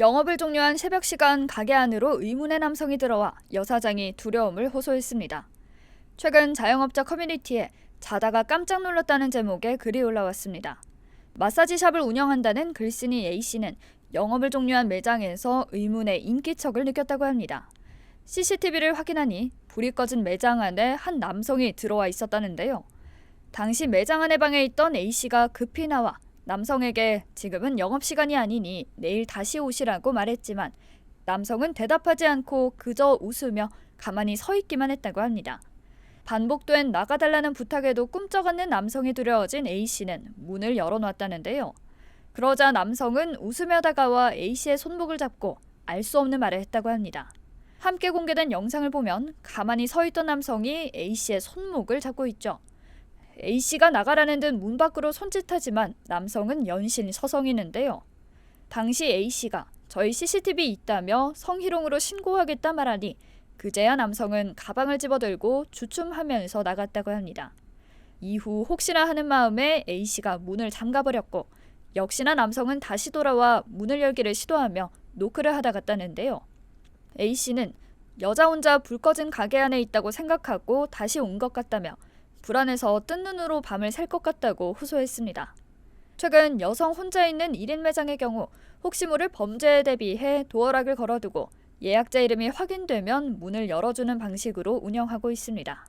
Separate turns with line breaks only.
영업을 종료한 새벽 시간 가게 안으로 의문의 남성이 들어와 여사장이 두려움을 호소했습니다. 최근 자영업자 커뮤니티에 자다가 깜짝 놀랐다는 제목의 글이 올라왔습니다. 마사지샵을 운영한다는 글쓴이 A씨는 영업을 종료한 매장에서 의문의 인기척을 느꼈다고 합니다. CCTV를 확인하니 불이 꺼진 매장 안에 한 남성이 들어와 있었다는데요. 당시 매장 안의 방에 있던 A씨가 급히 나와 남성에게 지금은 영업시간이 아니니 내일 다시 오시라고 말했지만 남성은 대답하지 않고 그저 웃으며 가만히 서 있기만 했다고 합니다. 반복된 나가달라는 부탁에도 꿈쩍 않는 남성이 두려워진 A씨는 문을 열어놨다는데요. 그러자 남성은 웃으며 다가와 A씨의 손목을 잡고 알 수 없는 말을 했다고 합니다. 함께 공개된 영상을 보면 가만히 서 있던 남성이 A씨의 손목을 잡고 있죠. A씨가 나가라는 듯 문 밖으로 손짓하지만 남성은 연신 서성이는데요. 당시 A씨가 저희 CCTV 있다며 성희롱으로 신고하겠다 말하니 그제야 남성은 가방을 집어들고 주춤하면서 나갔다고 합니다. 이후 혹시나 하는 마음에 A씨가 문을 잠가버렸고 역시나 남성은 다시 돌아와 문을 열기를 시도하며 노크를 하다 갔다는데요. A씨는 여자 혼자 불 꺼진 가게 안에 있다고 생각하고 다시 온 것 같다며 불안해서 뜬 눈으로 밤을 샐것 같다고 호소했습니다. 최근 여성 혼자 있는 1인 매장의 경우 혹시 모를 범죄에 대비해 도어락을 걸어두고 예약자 이름이 확인되면 문을 열어주는 방식으로 운영하고 있습니다.